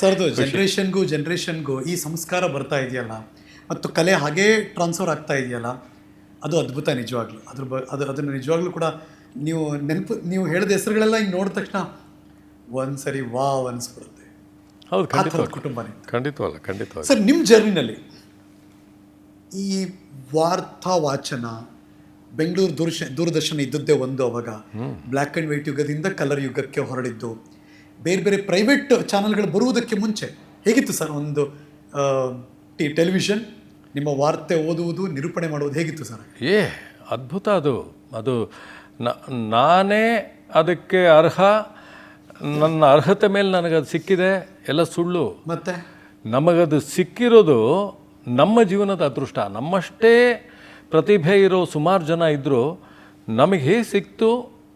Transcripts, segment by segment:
Sir ಅದು ಜನ್ರೇಷನ್ಗೂ ಜನ್ರೇಷನ್ಗೂ ಈ ಸಂಸ್ಕಾರ ಬರ್ತಾ ಇದೆಯಲ್ಲ? ಮತ್ತು ಕಲೆ ಹಾಗೇ ಟ್ರಾನ್ಸ್ಫರ್ ಆಗ್ತಾ ಇದೆಯಲ್ಲ? ಅದು ಅದ್ಭುತ ನಿಜವಾಗ್ಲೂ. ಅದ್ರ ಬ ಅದು ಅದನ್ನು ನಿಜವಾಗ್ಲೂ ಕೂಡ ನೀವು ನೆನಪು ನೀವು ಹೇಳಿದ ಹೆಸರುಗಳೆಲ್ಲ ಹಿಂಗೆ ನೋಡಿದ ತಕ್ಷಣ ಒಂದ್ಸರಿ ವಾವ್ ಅನಿಸ್ಬಿಡುತ್ತೆ. ಹೌದು ಆ ಥರದ ಖಂಡಿತವಲ್ಲ ಕುಟುಂಬನೇ. ಖಂಡಿತವಲ್ಲ ಖಂಡಿತವಲ್ಲ. ಸರ್ ನಿಮ್ಮ ಜರ್ನಿನಲ್ಲಿ ಈ ವಾರ್ತಾ ವಾಚನ ಬೆಂಗಳೂರು ದೂರಶ ದೂರದರ್ಶನ ಇದ್ದದ್ದೇ ಒಂದು ಅವಾಗ ಬ್ಲ್ಯಾಕ್ ಆ್ಯಂಡ್ ವೈಟ್ ಯುಗದಿಂದ ಕಲರ್ ಯುಗಕ್ಕೆ ಹೊರಡಿದ್ದು ಬೇರೆ ಬೇರೆ ಪ್ರೈವೇಟ್ ಚಾನಲ್ಗಳು ಬರುವುದಕ್ಕೆ ಮುಂಚೆ ಹೇಗಿತ್ತು ಸರ್ ಒಂದು ಟಿ ಟೆಲಿವಿಷನ್ ನಿಮ್ಮ ವಾರ್ತೆ ಓದುವುದು ನಿರೂಪಣೆ ಮಾಡುವುದು ಹೇಗಿತ್ತು ಸರ್? ಏ ಅದ್ಭುತ ಅದು. ಅದು ನ- ನಾನೇ ಅದಕ್ಕೆ ಅರ್ಹ ನನ್ನ ಅರ್ಹತೆ ಮೇಲೆ ನನಗದು ಸಿಕ್ಕಿದೆ ಎಲ್ಲ ಸುಳ್ಳು. ಮತ್ತೆ? ನಮಗದು ಸಿಕ್ಕಿರೋದು ನಮ್ಮ ಜೀವನದ ಅದೃಷ್ಟ. ನಮ್ಮಷ್ಟೇ ಪ್ರತಿಭೆ ಇರೋ ಸುಮಾರು ಜನ ಇದ್ದರು ನಮಗೆ ಹೇಗೆ ಸಿಕ್ತು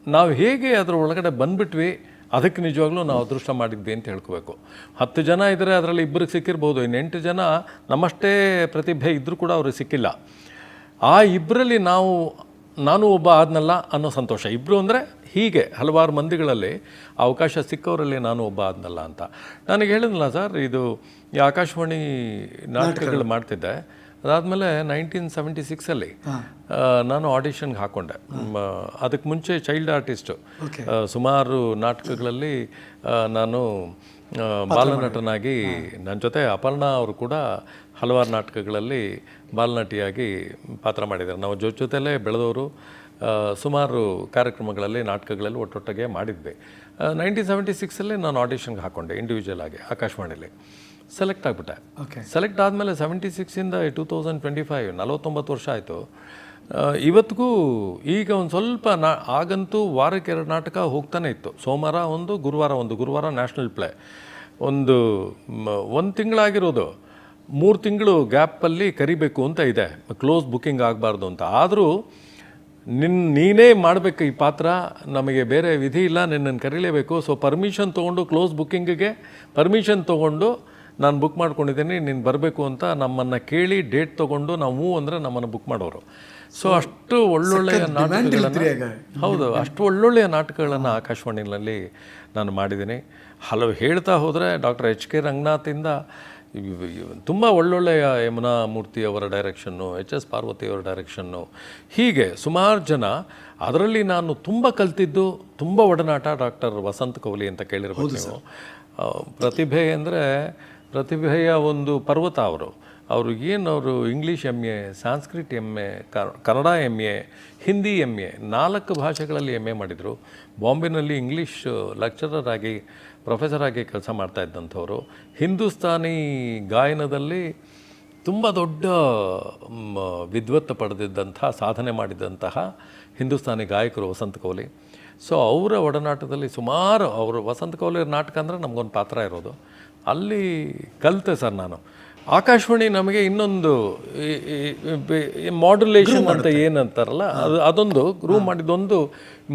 ನಾವು ಹೇಗೆ ಅದರ ಒಳಗಡೆ ಬಂದ್ಬಿಟ್ವಿ ಅದಕ್ಕೆ ನಿಜವಾಗ್ಲೂ ನಾವು ಅದೃಷ್ಟ ಮಾಡಿದ್ವಿ ಅಂತ ಹೇಳ್ಕೋಬೇಕು. ಹತ್ತು ಜನ ಇದ್ದರೆ ಅದರಲ್ಲಿ ಇಬ್ಬರಿಗೆ ಸಿಕ್ಕಿರ್ಬೋದು. ಇನ್ನು ಎಂಟು ಜನ ನಮ್ಮಷ್ಟೇ ಪ್ರತಿಭೆ ಇದ್ದರೂ ಕೂಡ ಅವ್ರಿಗೆ ಸಿಕ್ಕಿಲ್ಲ. ಆ ಇಬ್ಬರಲ್ಲಿ ನಾವು ನಾನು ಒಬ್ಬ ಆದ್ನಲ್ಲ ಅನ್ನೋ ಸಂತೋಷ. ಇಬ್ಬರು ಅಂದರೆ ಹೀಗೆ ಹಲವಾರು ಮಂದಿಗಳಲ್ಲಿ ಅವಕಾಶ ಸಿಕ್ಕವರಲ್ಲಿ ನಾನು ಒಬ್ಬ ಆದ್ನಲ್ಲ ಅಂತ. ನನಗೆ ಹೇಳಿದ್ನಲ್ಲ ಸರ್ ಇದು ಈ ಆಕಾಶವಾಣಿ ನಾಟಕಗಳು. ಮಾಡ್ತಿದ್ದೆ. ಅದಾದಮೇಲೆ ನೈನ್ಟೀನ್ ಸೆವೆಂಟಿ ಸಿಕ್ಸಲ್ಲಿ ನಾನು ಆಡಿಷನ್ಗೆ ಹಾಕ್ಕೊಂಡೆ ಅದಕ್ಕೆ ಮುಂಚೆ ಚೈಲ್ಡ್ ಆರ್ಟಿಸ್ಟು ಸುಮಾರು ನಾಟಕಗಳಲ್ಲಿ ನಾನು ಬಾಲನಟನಾಗಿ ನನ್ನ ಜೊತೆ ಅಪರ್ಣಾ ಅವರು ಕೂಡ ಹಲವಾರು ನಾಟಕಗಳಲ್ಲಿ ಬಾಲನಟಿಯಾಗಿ ಪಾತ್ರ ಮಾಡಿದ್ದಾರೆ. ನಾವು ಜೊತೆ ಜೊತೆಲೇ ಬೆಳೆದವರು ಸುಮಾರು ಕಾರ್ಯಕ್ರಮಗಳಲ್ಲಿ ನಾಟಕಗಳಲ್ಲಿ ಒಟ್ಟೊಟ್ಟಿಗೆ ಮಾಡಿದ್ವಿ. ನೈನ್ಟೀನ್ ಸೆವೆಂಟಿ ಸಿಕ್ಸಲ್ಲಿ ನಾನು ಆಡಿಷನ್ಗೆ ಹಾಕ್ಕೊಂಡೆ ಇಂಡಿವಿಜುವಲ್ ಆಗಿ ಆಕಾಶವಾಣಿಲಿ. ಸೆಲೆಕ್ಟ್ ಆಗಿಬಿಟ್ಟೆ. ಓಕೆ ಸೆಲೆಕ್ಟ್ ಆದಮೇಲೆ ಸೆವೆಂಟಿ ಸಿಕ್ಸಿಂದ ಟೂ ತೌಸಂಡ್ ಟ್ವೆಂಟಿ ಫೈವ್ ನಲವತ್ತೊಂಬತ್ತು ವರ್ಷ ಆಯಿತು. ಇವತ್ತಿಗೂ ಈಗ ಒಂದು ಸ್ವಲ್ಪ ನಾ ಆಗಂತೂ ವಾರಕ್ಕೆ ಎರಡು ನಾಟಕ ಹೋಗ್ತಾನೆ ಇತ್ತು. ಸೋಮವಾರ ಒಂದು ಗುರುವಾರ ಒಂದು ಗುರುವಾರ ನ್ಯಾಷನಲ್ ಪ್ಲೇ ಒಂದು ಒಂದು ತಿಂಗಳಾಗಿರೋದು. ಮೂರು ತಿಂಗಳು ಗ್ಯಾಪಲ್ಲಿ ಕರಿಬೇಕು ಅಂತ ಇದೆ. ಕ್ಲೋಸ್ ಬುಕ್ಕಿಂಗ್ ಆಗಬಾರ್ದು ಅಂತ. ಆದರೂ ನಿನ್ನ ನೀನೇ ಮಾಡಬೇಕು ಈ ಪಾತ್ರ. ನಮಗೆ ಬೇರೆ ವಿಧಿ ಇಲ್ಲ. ನಿನ್ನನ್ನು ಕರೀಲೇಬೇಕು. ಸೊ ಪರ್ಮಿಷನ್ ತೊಗೊಂಡು ಕ್ಲೋಸ್ ಬುಕ್ಕಿಂಗಿಗೆ ಪರ್ಮಿಷನ್ ತೊಗೊಂಡು ನಾನು ಬುಕ್ ಮಾಡ್ಕೊಂಡಿದ್ದೀನಿ ನೀನು ಬರಬೇಕು ಅಂತ ನಮ್ಮನ್ನು ಕೇಳಿ ಡೇಟ್ ತೊಗೊಂಡು ನಾವು ಹ್ಞೂ ಅಂದರೆ ನಮ್ಮನ್ನು ಬುಕ್ ಮಾಡೋರು. ಸೊ ಅಷ್ಟು ಒಳ್ಳೊಳ್ಳೆಯ ನಾಟಕಗಳನ್ನು ಹೌದು ಅಷ್ಟು ಒಳ್ಳೊಳ್ಳೆಯ ನಾಟಕಗಳನ್ನು ಆಕಾಶವಾಣಿನಲ್ಲಿ ನಾನು ಮಾಡಿದ್ದೀನಿ. ಹಲವು ಹೇಳ್ತಾ ಹೋದರೆ ಡಾಕ್ಟರ್ ಎಚ್ ಕೆ ರಂಗನಾಥಿಂದ ತುಂಬ ಒಳ್ಳೊಳ್ಳೆಯ ಯಮುನಾ ಮೂರ್ತಿ ಅವರ ಡೈರೆಕ್ಷನ್ನು ಎಚ್ ಎಸ್ ಪಾರ್ವತಿ ಅವರ ಡೈರೆಕ್ಷನ್ನು ಹೀಗೆ ಸುಮಾರು ಜನ ಅದರಲ್ಲಿ ನಾನು ತುಂಬ ಕಲ್ತಿದ್ದು ತುಂಬ ಒಡನಾಟ ಡಾಕ್ಟರ್ ವಸಂತ್ ಕೌಲಿ ಅಂತ ಕೇಳಿರ್ಬೋದು ಪ್ರತಿಭೆ ಅಂದರೆ ಪ್ರತಿಭೆಯ ಒಂದು ಪರ್ವತ ಅವರು. ಅವರು ಏನು ಅವರು English M A, Sanskrit M A Kannada M A, Hindi M A, ನಾಲ್ಕು ಭಾಷೆಗಳಲ್ಲಿ ಎಂ ಎ ಮಾಡಿದರು. ಬಾಂಬೆನಲ್ಲಿ ಇಂಗ್ಲೀಷ್ ಲೆಕ್ಚರರ್ ಆಗಿ, ಪ್ರೊಫೆಸರ್ ಆಗಿ ಕೆಲಸ ಮಾಡ್ತಾ ಇದ್ದಂಥವರು. ಹಿಂದೂಸ್ತಾನಿ ಗಾಯನದಲ್ಲಿ ತುಂಬ ದೊಡ್ಡ ವಿದ್ವತ್ತು ಪಡೆದಿದ್ದಂತಹ ಸಾಧನೆ ಮಾಡಿದಂತಹ ಹಿಂದೂಸ್ತಾನಿ ಗಾಯಕರು ವಸಂತ ಕೋಲಿ ಸೊ, ಅವರ ಒಡನಾಟದಲ್ಲಿ ಸುಮಾರು, ಅವರು, ವಸಂತ ಕೌಲಿ ನಾಟಕ ಅಂದರೆ ನಮಗೊಂದು ಪಾತ್ರ ಇರೋದು. ಅಲ್ಲಿ ಕಲಿತೆ ಸರ್ ನಾನು. ಆಕಾಶವಾಣಿ ನಮಗೆ ಇನ್ನೊಂದು ಮಾಡ್ಯುಲೇಷನ್ ಅಂತ ಏನಂತಾರಲ್ಲ ಅದು ಅದೊಂದು ರೂಮ್ ಮಾಡಿದೊಂದು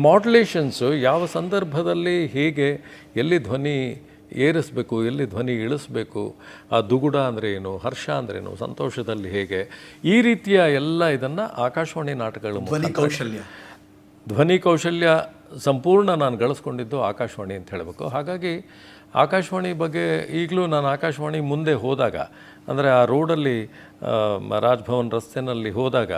ಮಾಡ್ಯುಲೇಷನ್ಸು ಯಾವ ಸಂದರ್ಭದಲ್ಲಿ ಹೇಗೆ ಎಲ್ಲಿ ಧ್ವನಿ ಏರಿಸಬೇಕು ಎಲ್ಲಿ ಧ್ವನಿ ಇಳಿಸ್ಬೇಕು ಆ ದುಗುಡ ಅಂದರೆ ಏನು ಹರ್ಷ ಏನು ಸಂತೋಷದಲ್ಲಿ ಹೇಗೆ ಈ ರೀತಿಯ ಎಲ್ಲ ಇದನ್ನು ಆಕಾಶವಾಣಿ ನಾಟಕಗಳು ಧ್ವನಿ ಕೌಶಲ್ಯ. ಧ್ವನಿ ಕೌಶಲ್ಯ ಸಂಪೂರ್ಣ ನಾನು ಗಳಿಸ್ಕೊಂಡಿದ್ದು ಆಕಾಶವಾಣಿ ಅಂತ ಹೇಳಬೇಕು. ಹಾಗಾಗಿ ಆಕಾಶವಾಣಿ ಬಗ್ಗೆ ಈಗಲೂ ನಾನು ಆಕಾಶವಾಣಿ ಮುಂದೆ ಹೋದಾಗ ಅಂದರೆ ಆ ರೋಡಲ್ಲಿ ರಾಜ್ಭವನ್ ರಸ್ತೆನಲ್ಲಿ ಹೋದಾಗ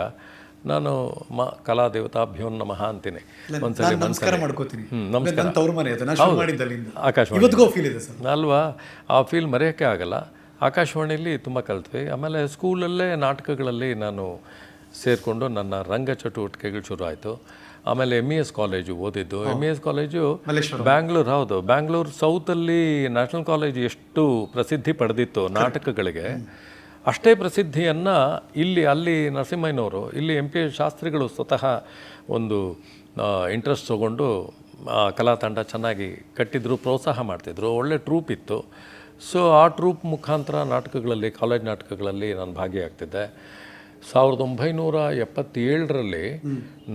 ನಾನು ಮ ಕಲಾ ದೇವತಾಭ್ಯೋ ನಮಃ ಅಂತೀನಿ. ಒಂದ್ಸಲಿ ನಮಸ್ಕಾರ ಮಾಡ್ಕೋತೀನಿ. ಆಕಾಶವಾಣಿ. ಅಲ್ವಾ? ಆ ಫೀಲ್ ಮರೆಯೋಕ್ಕೆ ಆಗಲ್ಲ. ಆಕಾಶವಾಣಿಯಲ್ಲಿ ತುಂಬ ಕಲ್ತ್ವಿ. ಆಮೇಲೆ ಸ್ಕೂಲಲ್ಲೇ ನಾಟಕಗಳಲ್ಲಿ ನಾನು ಸೇರಿಕೊಂಡು ನನ್ನ ರಂಗ ಚಟುವಟಿಕೆಗಳು ಶುರು ಆಯಿತು ಆಮೇಲೆ ಎಂ ಇ ಎಸ್ ಕಾಲೇಜು ಓದಿದ್ದು. M E S college Bangalore ಹೌದು. ಬ್ಯಾಂಗ್ಳೂರ್ ಸೌತಲ್ಲಿ ನ್ಯಾಷನಲ್ ಕಾಲೇಜ್ ಎಷ್ಟು ಪ್ರಸಿದ್ಧಿ ಪಡೆದಿತ್ತು ನಾಟಕಗಳಿಗೆ ಅಷ್ಟೇ ಪ್ರಸಿದ್ಧಿಯನ್ನು ಇಲ್ಲಿ ಅಲ್ಲಿ ನರಸಿಂಹಯ್ಯನವರು ಇಲ್ಲಿ ಎಂ ಪಿ ಶಾಸ್ತ್ರಿಗಳು ಸ್ವತಃ ಒಂದು ಇಂಟ್ರೆಸ್ಟ್ ತಗೊಂಡು ಕಲಾ ತಂಡ ಚೆನ್ನಾಗಿ ಕಟ್ಟಿದ್ರು ಪ್ರೋತ್ಸಾಹ ಮಾಡ್ತಿದ್ರು. ಒಳ್ಳೆ ಟ್ರೂಪ್ ಇತ್ತು. ಸೊ ಆ ಟ್ರೂಪ್ ಮುಖಾಂತರ ನಾಟಕಗಳಲ್ಲಿ ಕಾಲೇಜ್ ನಾಟಕಗಳಲ್ಲಿ ನಾನು ಭಾಗಿಯಾಗ್ತಿದ್ದೆ. ಸಾವಿರದ ಒಂಬೈನೂರ ಎಪ್ಪತ್ತೇಳರಲ್ಲಿ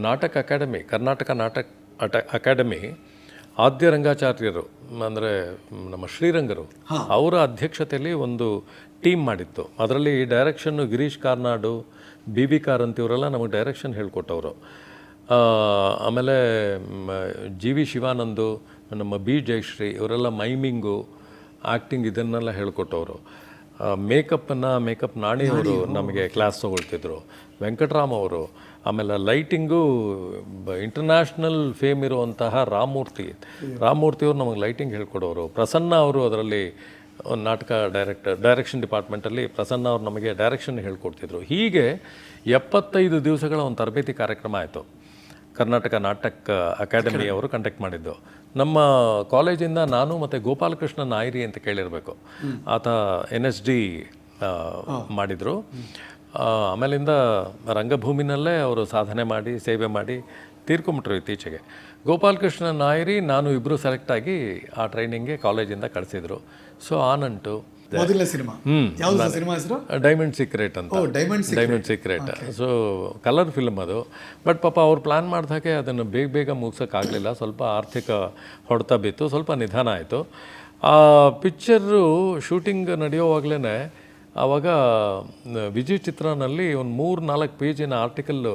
ನಾಟಕ ಅಕಾಡೆಮಿ ಕರ್ನಾಟಕ ನಾಟಕ ಅಟ ಅಕಾಡೆಮಿ ಆದ್ಯ ರಂಗಾಚಾರ್ಯರು ಅಂದರೆ ನಮ್ಮ ಶ್ರೀರಂಗರು ಅವರ ಅಧ್ಯಕ್ಷತೆಯಲ್ಲಿ ಒಂದು ಟೀಮ್ ಮಾಡಿತ್ತು. ಅದರಲ್ಲಿ direction Girish Karnad B B Karanth ಇವರೆಲ್ಲ ನಮಗೆ ಡೈರೆಕ್ಷನ್ ಹೇಳ್ಕೊಟ್ಟವರು. ಆಮೇಲೆ ಜಿ ವಿ ಶಿವಾನಂದು ನಮ್ಮ ಬಿ. ಜಯಶ್ರೀ ಇವರೆಲ್ಲ ಮೈಮಿಂಗು ಆ್ಯಕ್ಟಿಂಗ್ ಇದನ್ನೆಲ್ಲ ಹೇಳ್ಕೊಟ್ಟವರು. ಮೇಕಪ್ಪನ್ನು ಮೇಕಪ್ ನಾಣಿಯವರು ನಮಗೆ ಕ್ಲಾಸ್ ತೊಗೊಳ್ತಿದ್ರು. ವೆಂಕಟರಾಮ್ ಅವರು. ಆಮೇಲೆ ಲೈಟಿಂಗು ಇಂಟರ್ನ್ಯಾಷನಲ್ ಫೇಮ್ ಇರುವಂತಹ ರಾಮಮೂರ್ತಿ ರಾಮಮೂರ್ತಿ ಅವರು ನಮಗೆ ಲೈಟಿಂಗ್ ಹೇಳ್ಕೊಡೋರು. ಪ್ರಸನ್ನ ಅವರು ಅದರಲ್ಲಿ ಒಂದು ನಾಟಕ ಡೈರೆಕ್ಟರ್ ಡೈರೆಕ್ಷನ್ ಡಿಪಾರ್ಟ್ಮೆಂಟಲ್ಲಿ ಪ್ರಸನ್ನ ಅವರು ನಮಗೆ ಡೈರೆಕ್ಷನ್ ಹೇಳ್ಕೊಡ್ತಿದ್ರು. ಹೀಗೆ ಎಪ್ಪತ್ತೈದು ದಿವಸಗಳ ಒಂದು ತರಬೇತಿ ಕಾರ್ಯಕ್ರಮ ಆಯಿತು. ಕರ್ನಾಟಕ ನಾಟಕ ಅಕಾಡೆಮಿ ಅವರು ಕಂಡಕ್ಟ್ ಮಾಡಿದ್ದು. ನಮ್ಮ ಕಾಲೇಜಿಂದ ನಾನು ಮತ್ತು ಗೋಪಾಲಕೃಷ್ಣ ನಾಯರಿ ಅಂತ ಕೇಳಿರಬೇಕು. ಆತ ಎನ್ ಎಸ್ ಡಿ ಮಾಡಿದರು. ಆಮೇಲಿಂದ ರಂಗಭೂಮಿನಲ್ಲೇ ಅವರು ಸಾಧನೆ ಮಾಡಿ ಸೇವೆ ಮಾಡಿ ತೀರ್ಕೊಂಬಿಟ್ರು ಇತ್ತೀಚೆಗೆ. ಗೋಪಾಲಕೃಷ್ಣ ನಾಯರಿ ನಾನು ಇಬ್ಬರು ಸೆಲೆಕ್ಟಾಗಿ ಆ ಟ್ರೈನಿಂಗ್ಗೆ ಕಾಲೇಜಿಂದ ಕಳಿಸಿದರು. ಸೊ ಆನಂಟು ಮೊದಲನೇ ಸಿನಿಮಾ. ಯಾವ್ದು ಸಿನಿಮಾ ಹೆಸರು? ಡೈಮಂಡ್ ಸೀಕ್ರೆಟ್ ಅಂತ. Diamond diamond secret so colour film ಅದು. ಬಟ್ ಪಾಪ ಅವ್ರು ಪ್ಲಾನ್ ಮಾಡಿದಾಗೆ ಅದನ್ನು ಬೇಗ ಬೇಗ ಮುಗಿಸೋಕ್ಕಾಗಲಿಲ್ಲ ಸ್ವಲ್ಪ ಆರ್ಥಿಕ ಹೊಡೆತ ಬಿತ್ತು. ಸ್ವಲ್ಪ ನಿಧಾನ ಆಯಿತು. ಆ ಪಿಕ್ಚರು ಶೂಟಿಂಗ್ ನಡೆಯೋವಾಗಲೇ ಆವಾಗ ವಿಜಯ್ ಚಿತ್ರನಲ್ಲಿ ಒಂದು ಮೂರು ನಾಲ್ಕು ಪೇಜಿನ ಆರ್ಟಿಕಲ್ಲು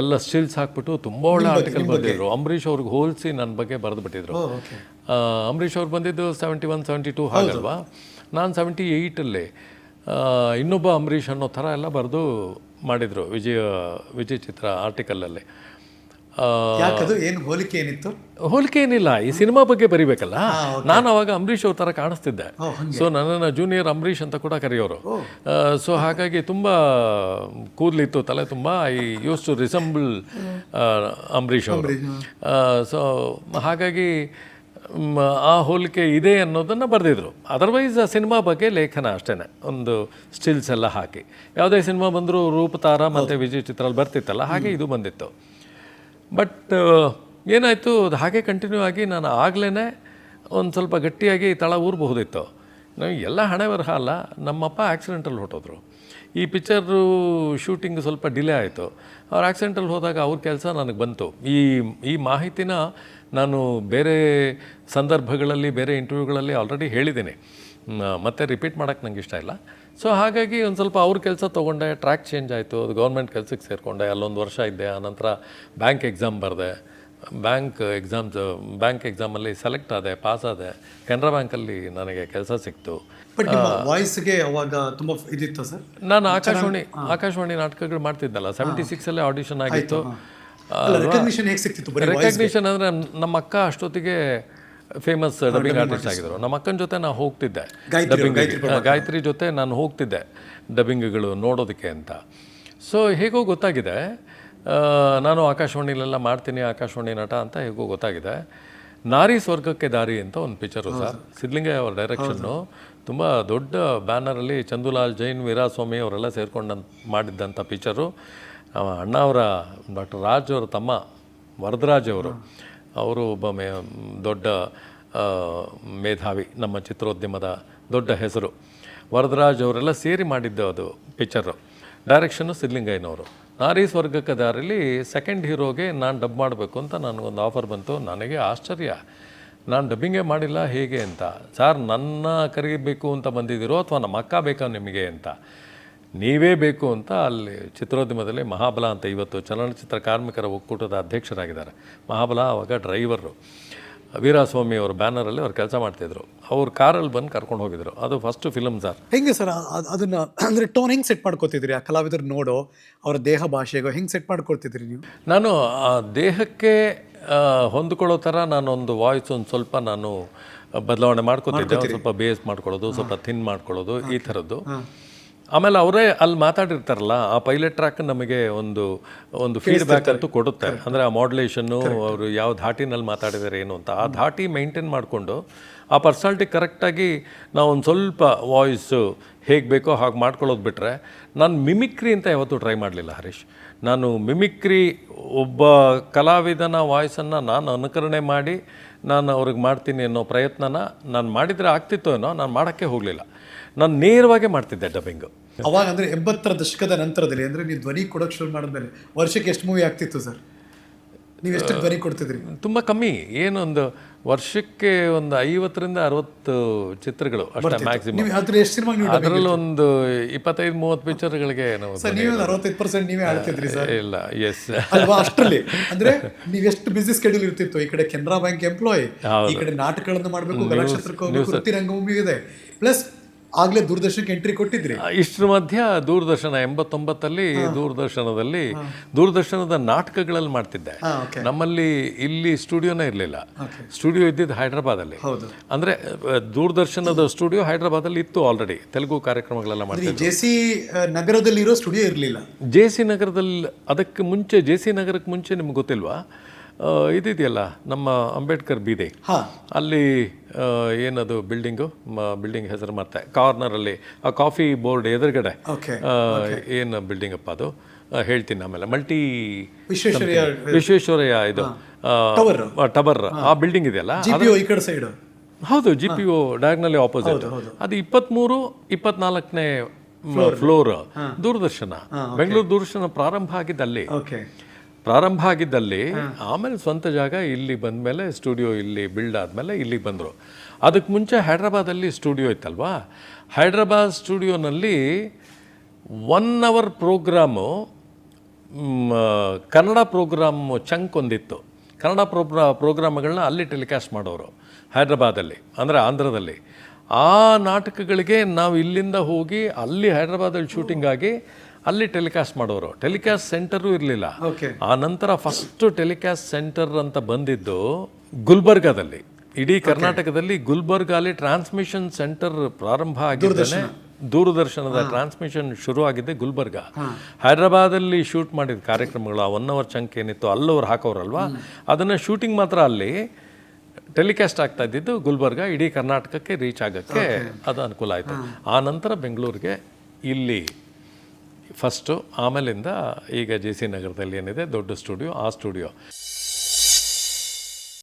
ಎಲ್ಲ ಸ್ಟಿಲ್ಸ್ ಹಾಕ್ಬಿಟ್ಟು ತುಂಬ ಒಳ್ಳೆ ಆರ್ಟಿಕಲ್ ಬರೆದಿದ್ರು ಅಂಬರೀಷ್ ಅವ್ರಿಗೆ ಹೋಲಿಸಿ ನನ್ನ ಬಗ್ಗೆ ಬರೆದುಬಿಟ್ಟಿದ್ರು ಬಿಟ್ಟಿದ್ರು. ಅಂಬರೀಷ್ ಅವ್ರು ಬಂದಿದ್ದು ಸೆವೆಂಟಿ ಒನ್ ಸೆವೆಂಟಿ ಟೂ ಹಾಗಲ್ವಾ ನಾನು ಸೆವೆಂಟಿ ಏಯ್ಟಲ್ಲಿ ಇನ್ನೊಬ್ಬ ಅಂಬರೀಷ್ ಅನ್ನೋ ಥರ ಎಲ್ಲ ಬರೆದು ಮಾಡಿದರು ವಿಜಯ ವಿಜಯ ಚಿತ್ರ ಆರ್ಟಿಕಲಲ್ಲಿ ಯಾಕದು? ಏನು ಹೋಲಿಕೆ ಏನಿತ್ತು? ಹೋಲಿಕೆ ಏನಿಲ್ಲ ಈ ಸಿನಿಮಾ ಬಗ್ಗೆ ಬರಿಬೇಕಲ್ಲ? ನಾನು ಅವಾಗ ಅಂಬರೀಷ್ ಅವ್ರ ಥರ ಕಾಣಿಸ್ತಿದ್ದೆ. ಸೊ ನನ್ನನ್ನು ಜೂನಿಯರ್ ಅಂಬರೀಷ್ ಅಂತ ಕೂಡ ಕರೆಯೋರು. ಸೊ ಹಾಗಾಗಿ ತುಂಬ ಕೂದಲಿತ್ತು ತಲೆ ತುಂಬ I use to resemble Ambareesh ಅವರು. ಸೊ ಹಾಗಾಗಿ ಆ ಹೋಲಿಕೆ ಇದೆ ಅನ್ನೋದನ್ನು ಬರೆದಿದ್ರು. ಅದರ್ವೈಸ್ ಆ ಸಿನಿಮಾ ಬಗ್ಗೆ ಲೇಖನ ಅಷ್ಟೇ ಒಂದು ಸ್ಟಿಲ್ಸ್ ಎಲ್ಲ ಹಾಕಿ. ಯಾವುದೇ ಸಿನಿಮಾ ಬಂದರೂ ರೂಪತಾರ ಮತ್ತು ವಿಜಯ್ ಚಿತ್ರಲ್ಲಿ ಬರ್ತಿತ್ತಲ್ಲ ಹಾಗೆ ಇದು ಬಂದಿತ್ತು. ಬಟ್ ಏನಾಯಿತು ಅದು ಹಾಗೆ ಕಂಟಿನ್ಯೂ ಆಗಿ ನಾನು ಆಗಲೇ ಒಂದು ಸ್ವಲ್ಪ ಗಟ್ಟಿಯಾಗಿ ತಳ ಊರಬಹುದಿತ್ತು. ನಾವು ಎಲ್ಲ ಹಣೆ ಬರಹ ಅಲ್ಲ ನಮ್ಮಪ್ಪ ಆಕ್ಸಿಡೆಂಟಲ್ಲಿ ಹೊಟ್ಟೋದ್ರು ಈ ಪಿಕ್ಚರು ಶೂಟಿಂಗ್ ಸ್ವಲ್ಪ ಡಿಲೇ ಆಯಿತು. ಅವ್ರು ಆಕ್ಸಿಡೆಂಟಲ್ಲಿ ಹೋದಾಗ ಅವ್ರ ಕೆಲಸ ನನಗೆ ಬಂತು. ಈ ಈ ಮಾಹಿತಿನ ನಾನು ಬೇರೆ ಸಂದರ್ಭಗಳಲ್ಲಿ ಬೇರೆ ಇಂಟರ್ವ್ಯೂಗಳಲ್ಲಿ ಆಲ್ರೆಡಿ ಹೇಳಿದ್ದೀನಿ. ಮತ್ತೆ ರಿಪೀಟ್ ಮಾಡೋಕ್ಕೆ ನನಗೆ ಇಷ್ಟ ಇಲ್ಲ. ಸೊ ಹಾಗಾಗಿ ಒಂದು ಸ್ವಲ್ಪ ಅವ್ರ ಕೆಲಸ ತೊಗೊಂಡೆ ಟ್ರ್ಯಾಕ್ ಚೇಂಜ್ ಆಯಿತು. ಅದು ಗೌರ್ಮೆಂಟ್ ಕೆಲಸಕ್ಕೆ ಸೇರಿಕೊಂಡೆ. ಅಲ್ಲೊಂದು ವರ್ಷ ಇದ್ದೆ. ಆನಂತರ ಬ್ಯಾಂಕ್ ಎಕ್ಸಾಮ್ ಬರೆದೆ. ಬ್ಯಾಂಕ್ ಎಕ್ಸಾಮ್ಸ್ ಬ್ಯಾಂಕ್ ಎಕ್ಸಾಮಲ್ಲಿ ಸೆಲೆಕ್ಟ್ ಆದೆ ಪಾಸ್ ಆದೆ. ಕೆನರಾ ಬ್ಯಾಂಕಲ್ಲಿ ನನಗೆ ಕೆಲಸ ಸಿಕ್ತು. ವಾಯ್ಸ್ಗೆ ಅವಾಗ ತುಂಬ ಇದಿತ್ತು ಸರ್? ನಾನು ಆಕಾಶವಾಣಿ ಆಕಾಶವಾಣಿ ನಾಟಕಗಳು ಮಾಡ್ತಿದ್ದಲ್ಲ. ಸೆವೆಂಟಿ ಸಿಕ್ಸಲ್ಲೇ ಆಡಿಷನ್ ಆಗಿತ್ತು. ರೆಕಗ್ನಿಷನ್ ಹೇಗೆ ಸಿಕ್ತಿತ್ತು ಬರೀ ರೆಕಗ್ನಿಷನ್ ಅಂದರೆ ನಮ್ಮ ಅಕ್ಕ ಅಷ್ಟೊತ್ತಿಗೆ ಫೇಮಸ್ ಡಬ್ಬಿಂಗ್ ಆರ್ಟಿಸ್ಟ್ ಆಗಿದ್ರು. ನಮ್ಮ ಅಕ್ಕನ ಜೊತೆ ನಾನು ಹೋಗ್ತಿದ್ದೆ. ಡಬ್ಬಿಂಗ್ ಗಾಯತ್ರಿ ಜೊತೆ ನಾನು ಹೋಗ್ತಿದ್ದೆ ಡಬ್ಬಿಂಗ್ಗಳು ನೋಡೋದಕ್ಕೆ ಅಂತ. ಸೊ ಹೇಗೋ ಗೊತ್ತಾಗಿದೆ. ನಾನು ಆಕಾಶವಾಣಿಲೆಲ್ಲ ಮಾಡ್ತೀನಿ ಆಕಾಶವಾಣಿ ನಟ ಅಂತ ಹೇಗೋ ಗೊತ್ತಾಗಿದೆ. ನಾರಿ ಸ್ವರ್ಗಕ್ಕೆ ದಾರಿ ಅಂತ ಒಂದು ಪಿಕ್ಚರು ಸರ್. ಸಿದ್ಲಿಂಗಯ್ಯ ಅವರ ಡೈರೆಕ್ಷನ್ನು ತುಂಬ ದೊಡ್ಡ ಬ್ಯಾನರಲ್ಲಿ ಚಂದುಲಾಲ್ ಜೈನ್ ವೀರಾಸ್ವಾಮಿ ಅವರೆಲ್ಲ ಸೇರ್ಕೊಂಡು ಮಾಡಿದ್ದಂಥ ಪಿಕ್ಚರು ಅಣ್ಣ ಅವರ ಡಾಕ್ಟರ್ ರಾಜ್ ಅವರ ತಮ್ಮ ವರದರಾಜ್ ಅವರು ಅವರು ಒಬ್ಬ ಮೇ ದೊಡ್ಡ ಮೇಧಾವಿ ನಮ್ಮ ಚಿತ್ರೋದ್ಯಮದ ದೊಡ್ಡ ಹೆಸರು. ವರದರಾಜ್ ಅವರೆಲ್ಲ ಸೇರಿ ಮಾಡಿದ್ದು ಅದು ಪಿಕ್ಚರು ಡೈರೆಕ್ಷನ್ನು ಸಿದ್ಲಿಂಗಯ್ಯನವರು ನಾರಿ ಸ್ವರ್ಗಕ್ಕೆ ದಾರಿಲಿ ಸೆಕೆಂಡ್ ಹೀರೋಗೆ ನಾನು ಡಬ್ ಮಾಡಬೇಕು ಅಂತ ನನಗೊಂದು ಆಫರ್ ಬಂತು. ನನಗೆ ಆಶ್ಚರ್ಯ. ನಾನು ಡಬ್ಬಿಂಗೇ ಮಾಡಿಲ್ಲ ಹೇಗೆ ಅಂತ? ಸರ್ ನನ್ನ ಕರಿಬೇಕು ಅಂತ ಬಂದಿದ್ದೀರೋ ಅಥವಾ ನಮ್ಮ ಅಕ್ಕ ಬೇಕಾ ನಿಮಗೆ? ಅಂತ. ನೀವೇ ಬೇಕು ಅಂತ ಅಲ್ಲಿ ಚಿತ್ರೋದ್ಯಮದಲ್ಲಿ ಮಹಾಬಲ ಅಂತ ಇವತ್ತು ಚಲನಚಿತ್ರ ಕಾರ್ಮಿಕರ ಒಕ್ಕೂಟದ ಅಧ್ಯಕ್ಷರಾಗಿದ್ದಾರೆ. ಮಹಾಬಲ ಆವಾಗ ಡ್ರೈವರು. ವೀರಸ್ವಾಮಿ ಅವ್ರ ಬ್ಯಾನರಲ್ಲಿ ಅವ್ರು ಕೆಲಸ ಮಾಡ್ತಿದ್ರು. ಅವ್ರು ಕಾರಲ್ಲಿ ಬಂದು ಕರ್ಕೊಂಡು ಹೋಗಿದ್ರು. ಅದು ಫಸ್ಟ್ ಫಿಲಮ್ ಸರ್ ಹೆಂಗೆ ಸರ್ ಅದನ್ನು ಅಂದರೆ ಟೋನ್ ಹೆಂಗೆ ಸೆಟ್ ಮಾಡ್ಕೋತಿದ್ರಿ ಆ ಕಲಾವಿದರು ನೋಡೋ ಅವರ ದೇಹ ಭಾಷೆಗೋ ಹೆಂಗೆ ಸೆಟ್ ಮಾಡ್ಕೊಳ್ತಿದ್ರಿ ನೀವು? ನಾನು ಆ ದೇಹಕ್ಕೆ ಹೊಂದ್ಕೊಳ್ಳೋ ಥರ ನಾನೊಂದು ವಾಯ್ಸ್ ಒಂದು ಸ್ವಲ್ಪ ನಾನು ಬದಲಾವಣೆ ಮಾಡ್ಕೊತಿದ್ದೆ. ಸ್ವಲ್ಪ ಬೇಸ್ ಮಾಡ್ಕೊಳ್ಳೋದು ಸ್ವಲ್ಪ ಥಿನ್ ಮಾಡ್ಕೊಳ್ಳೋದು ಈ ಥರದ್ದು. ಆಮೇಲೆ ಅವರೇ ಅಲ್ಲಿ ಮಾತಾಡಿರ್ತಾರಲ್ಲ ಆ ಪೈಲಟ್ ಟ್ರ್ಯಾಕ್ ನಮಗೆ ಒಂದು ಒಂದು ಫೀಡ್ಬ್ಯಾಕ್ ಅಂತೂ ಕೊಡುತ್ತೆ. ಅಂದರೆ ಆ ಮಾಡ್ಯುಲೇಷನ್ನು ಅವರು ಯಾವ ಧಾಟಿನಲ್ಲಿ ಮಾತಾಡಿದ್ದಾರೆ ಏನು ಅಂತ. ಆ ಧಾಟಿ ಮೇಂಟೈನ್ ಮಾಡಿಕೊಂಡು ಆ ಪರ್ಸನಾಲಿಟಿ ಕರೆಕ್ಟಾಗಿ ನಾವು ಒಂದು ಸ್ವಲ್ಪ ವಾಯ್ಸು ಹೇಗೆ ಬೇಕೋ ಹಾಗೆ ಮಾಡ್ಕೊಳ್ಳೋದು ಬಿಟ್ಟರೆ ನಾನು ಮಿಮಿಕ್ರಿ ಅಂತ ಯಾವತ್ತೂ ಟ್ರೈ ಮಾಡಲಿಲ್ಲ ಹರೀಶ್. ನಾನು ಮಿಮಿಕ್ರಿ ಒಬ್ಬ ಕಲಾವಿದನ ವಾಯ್ಸನ್ನು ನಾನು ಅನುಕರಣೆ ಮಾಡಿ ನಾನು ಅವ್ರಿಗೆ ಮಾಡ್ತೀನಿ ಅನ್ನೋ ಪ್ರಯತ್ನನ ನಾನು ಮಾಡಿದರೆ ಆಗ್ತಿತ್ತೋ ಏನೋ ನಾನು ಮಾಡೋಕ್ಕೆ ಹೋಗಲಿಲ್ಲ. ನಾನು ನೇರವಾಗೇ ಮಾಡ್ತಿದ್ದೆ ಡಬ್ಬಿಂಗು. ಅವಾಗ ಅಂದರೆ ಎಂಬತ್ತರ ದಶಕದ ನಂತರದಲ್ಲಿ ಅಂದರೆ ನೀವು ಧ್ವನಿ ಕೊಡೋಕೆ ಶುರು ಮಾಡಿದ್ಮೇಲೆ ವರ್ಷಕ್ಕೆ ಎಷ್ಟು ಮೂವಿ ಆಗ್ತಿತ್ತು ಸರ್? ನೀವು ಎಷ್ಟು ಧ್ವನಿ ಕೊಡ್ತಿದ್ರಿ? ತುಂಬ ಕಮ್ಮಿ. ಏನೊಂದು ವರ್ಷಕ್ಕೆ ಒಂದು ಐವತ್ತರಿಂದ ಅರವತ್ತು ಚಿತ್ರಗಳು ಅಷ್ಟೇ ಮ್ಯಾಕ್ಸಿಮಮ್ ಎಷ್ಟು ಸಿನಿಮಾ ನೀವು ಅದರಲ್ಲಿ ಒಂದು ಇಪ್ಪತ್ತೈದು ಮೂವತ್ತು ಪಿಕ್ಚರ್ಗಳಿಗೆ ನಾವು ಸರ್ ನೀವು ಅರವತ್ತೈದು ಪರ್ಸೆಂಟ್ ನೀವೇ ಆಡ್ತಿದ್ರಿ ಸರ್? ಇಲ್ಲ ಎಸ್ ಅಲ್ವಾ ಅಷ್ಟರಲ್ಲಿ? ಅಂದ್ರೆ ನೀವು ಎಷ್ಟು ಬಿಸಿ ಸ್ಕೆಡ್ಯೂಲ್ ಇರ್ತಿತ್ತು? ಈ ಕಡೆ ಕೆನರಾ ಬ್ಯಾಂಕ್ ಎಂಪ್ಲಾಯ್ ಈ ಕಡೆ ನಾಟಕಗಳನ್ನು ಮಾಡಬೇಕು ಕಲಾಕ್ಷೇತ್ರಕ್ಕೆ ಹೋಗಬೇಕು ವೃತ್ತಿ ರಂಗಭೂಮಿ ಇದೆ. ಪ್ಲಸ್ ಆಗ್ಲೇ ದೂರದರ್ಶನಕ್ಕೆ ಎಂಟ್ರಿ ಕೊಟ್ಟಿದ್ರಿ. ಇಷ್ಟರ ಮಧ್ಯ ದೂರದರ್ಶನ ಎಂಬತ್ತೊಂಬತ್ತಲ್ಲಿ ದೂರದರ್ಶನದಲ್ಲಿ ದೂರದರ್ಶನದ ನಾಟಕಗಳಲ್ಲಿ ಮಾಡ್ತಿದ್ದೆ. ನಮ್ಮಲ್ಲಿ ಇಲ್ಲಿ ಸ್ಟುಡಿಯೋನೇ ಇರಲಿಲ್ಲ. ಸ್ಟುಡಿಯೋ ಇದ್ದಿದ್ದು ಹೈದ್ರಾಬಾದಲ್ಲಿ. ಹೌದು. ಅಂದ್ರೆ ದೂರದರ್ಶನದ ಸ್ಟುಡಿಯೋ ಹೈದ್ರಾಬಾದಲ್ಲಿ ಇತ್ತು ಆಲ್ರೆಡಿ ತೆಲುಗು ಕಾರ್ಯಕ್ರಮಗಳೆಲ್ಲ ಮಾಡಿ ಈ ಜೆ ಸಿ ನಗರದಲ್ಲಿರೋ ಸ್ಟುಡಿಯೋ ಇರಲಿಲ್ಲ. ಜೆ ಸಿ ನಗರದಲ್ಲಿ ಅದಕ್ಕೆ ಮುಂಚೆ ಜೆ ಸಿ ನಗರಕ್ಕೆ ಮುಂಚೆ ನಿಮ್ಗೆ ಗೊತ್ತಿಲ್ವಾ? ಇದಿದೆಯಲ್ಲ ನಮ್ಮ ಅಂಬೇಡ್ಕರ್ ಬೀದಿ. ಅಲ್ಲಿ ಏನದು ಬಿಲ್ಡಿಂಗು? ಬಿಲ್ಡಿಂಗ್ ಹೆಸರು ಮತ್ತೆ ಕಾರ್ನರಲ್ಲಿ ಆ ಕಾಫಿ ಬೋರ್ಡ್ ಎದುರುಗಡೆ. ಏನು ಬಿಲ್ಡಿಂಗ್ ಅಪ್ಪ ಅದು ಹೇಳ್ತೀನಿ ಆಮೇಲೆ ಮಲ್ಟಿ ವಿಶ್ವೇಶ್ವರಯ್ಯ ವಿಶ್ವೇಶ್ವರಯ್ಯ ಇದು. ಟವರ್ ಆ ಬಿಲ್ಡಿಂಗ್ ಇದೆಯಲ್ಲ? ಹೌದು ಜಿ ಪಿ ಒ ಡಯಾಗ್ನಲ್ಲಿ ಆಪೋಸಿಟ್ ಅದು ಇಪ್ಪತ್ತ್ಮೂರು ಇಪ್ಪತ್ನಾಲ್ಕನೇ ಫ್ಲೋರ್ ದೂರದರ್ಶನ. ಬೆಂಗಳೂರು ದೂರದರ್ಶನ ಪ್ರಾರಂಭ ಆಗಿದ್ದಲ್ಲಿ. ಓಕೆ ಪ್ರಾರಂಭ ಆಗಿದ್ದಲ್ಲಿ ಆಮೇಲೆ ಸ್ವಂತ ಜಾಗ ಇಲ್ಲಿ ಬಂದಮೇಲೆ ಸ್ಟುಡಿಯೋ ಇಲ್ಲಿ ಬಿಲ್ಡ್ ಆದಮೇಲೆ ಇಲ್ಲಿಗೆ ಬಂದರು. ಅದಕ್ಕೆ ಮುಂಚೆ ಹೈದ್ರಾಬಾದಲ್ಲಿ ಸ್ಟುಡಿಯೋ ಇತ್ತಲ್ವಾ? Hyderabad ಸ್ಟುಡಿಯೋನಲ್ಲಿ one hour programme Kannada programme chunk ಒಂದಿತ್ತು. ಕನ್ನಡ ಪ್ರೋಗ್ರಾ ಪ್ರೋಗ್ರಾಮ್ಗಳನ್ನ ಅಲ್ಲಿ ಟೆಲಿಕಾಸ್ಟ್ ಮಾಡೋರು ಹೈದ್ರಾಬಾದಲ್ಲಿ ಅಂದರೆ ಆಂಧ್ರದಲ್ಲಿ. ಆ ನಾಟಕಗಳಿಗೆ ನಾವು ಇಲ್ಲಿಂದ ಹೋಗಿ ಅಲ್ಲಿ ಹೈದ್ರಾಬಾದಲ್ಲಿ ಶೂಟಿಂಗ್ ಆಗಿ ಅಲ್ಲಿ ಟೆಲಿಕಾಸ್ಟ್ ಮಾಡೋರು. ಟೆಲಿಕಾಸ್ಟ್ ಸೆಂಟರು ಇರಲಿಲ್ಲ. ಆ ನಂತರ ಫಸ್ಟ್ ಟೆಲಿಕಾಸ್ಟ್ ಸೆಂಟರ್ ಅಂತ ಬಂದಿದ್ದು ಗುಲ್ಬರ್ಗಾದಲ್ಲಿ. ಇಡೀ ಕರ್ನಾಟಕದಲ್ಲಿ ಗುಲ್ಬರ್ಗಾಲಿ ಟ್ರಾನ್ಸ್ಮಿಷನ್ ಸೆಂಟರ್ ಪ್ರಾರಂಭ ಆಗಿದ್ದೇನೆ. ದೂರದರ್ಶನದ ಟ್ರಾನ್ಸ್ಮಿಷನ್ ಶುರು ಆಗಿದ್ದೆ ಗುಲ್ಬರ್ಗ. ಹೈದ್ರಾಬಾದಲ್ಲಿ ಶೂಟ್ ಮಾಡಿದ ಕಾರ್ಯಕ್ರಮಗಳು ಆ ಒನ್ ಅವರ್ ಚಂಕ್ ಏನಿತ್ತು ಅಲ್ಲವ್ರು ಹಾಕೋರಲ್ವಾ? ಅದನ್ನ ಶೂಟಿಂಗ್ ಮಾತ್ರ ಅಲ್ಲಿ ಟೆಲಿಕಾಸ್ಟ್ ಆಗ್ತಾ ಇದ್ದಿದ್ದು ಗುಲ್ಬರ್ಗ ಇಡೀ ಕರ್ನಾಟಕಕ್ಕೆ ರೀಚ್ ಆಗೋಕ್ಕೆ ಅದು ಅನುಕೂಲ ಆಯಿತು. ಆ ನಂತರ ಬೆಂಗಳೂರಿಗೆ ಇಲ್ಲಿ ಫಸ್ಟು ಆಮೇಲಿಂದ ಈಗ ಜೆ ಸಿ ನಗರದಲ್ಲಿ ಏನಿದೆ ದೊಡ್ಡ ಸ್ಟುಡಿಯೋ ಆ ಸ್ಟುಡಿಯೋ.